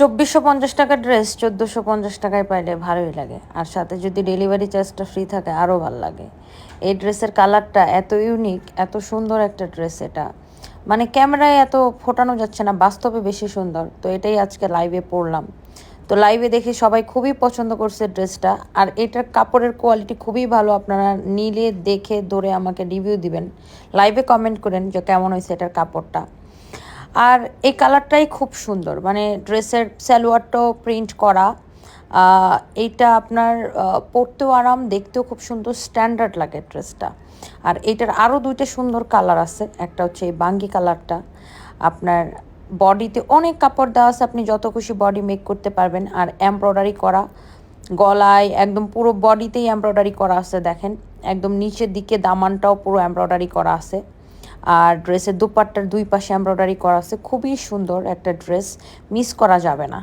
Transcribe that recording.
চব্বিশশো পঞ্চাশ টাকার ড্রেস চোদ্দোশো পঞ্চাশ টাকায় পাইলে ভালোই লাগে। আর সাথে যদি ডেলিভারি চার্জটা ফ্রি থাকে আরও ভালো লাগে। এই ড্রেসের কালারটা এত ইউনিক এত সুন্দর একটা ড্রেস এটা। মানে ক্যামেরায় এত ফোটানো যাচ্ছে না, বাস্তবে বেশি সুন্দর। তো এটাই আজকে লাইভে পড়লাম। তো লাইভে দেখে সবাই খুবই পছন্দ করছে ড্রেসটা আর এটার কাপড়ের কোয়ালিটি খুবই ভালো, আপনারা নিলে দেখে ধরে আমাকে রিভিউ দিবেন। লাইভে কমেন্ট করেন যে কেমন হয়েছে এটার কাপড়টা। আর এই কালারটাই খুব সুন্দর। মানে ড্রেসের সালোয়ারটাও প্রিন্ট করা। এইটা আপনার পরতেও আরাম, দেখতেও খুব সুন্দর স্ট্যান্ডার্ড লাগে ড্রেসটা। আর এটার আরও দুইটা সুন্দর কালার আছে। একটা হচ্ছে এই বাঙ্গি কালারটা। আপনার বডিতে অনেক কাপড় দেওয়া আছে, আপনি যত খুশি বডি মেক করতে পারবেন। আর এমব্রয়ডারি করা, গলায় একদম পুরো বডিতেই এমব্রয়ডারি করা আছে, দেখেন। একদম নিচের দিকে দামানটাও পুরো এমব্রয়ডারি করা আছে। আর ড্রেসের দুপাট্টার দুই পাশে এমব্রয়ডারি করা আছে। খুবই সুন্দর একটা ড্রেস মিস করা যাবে না।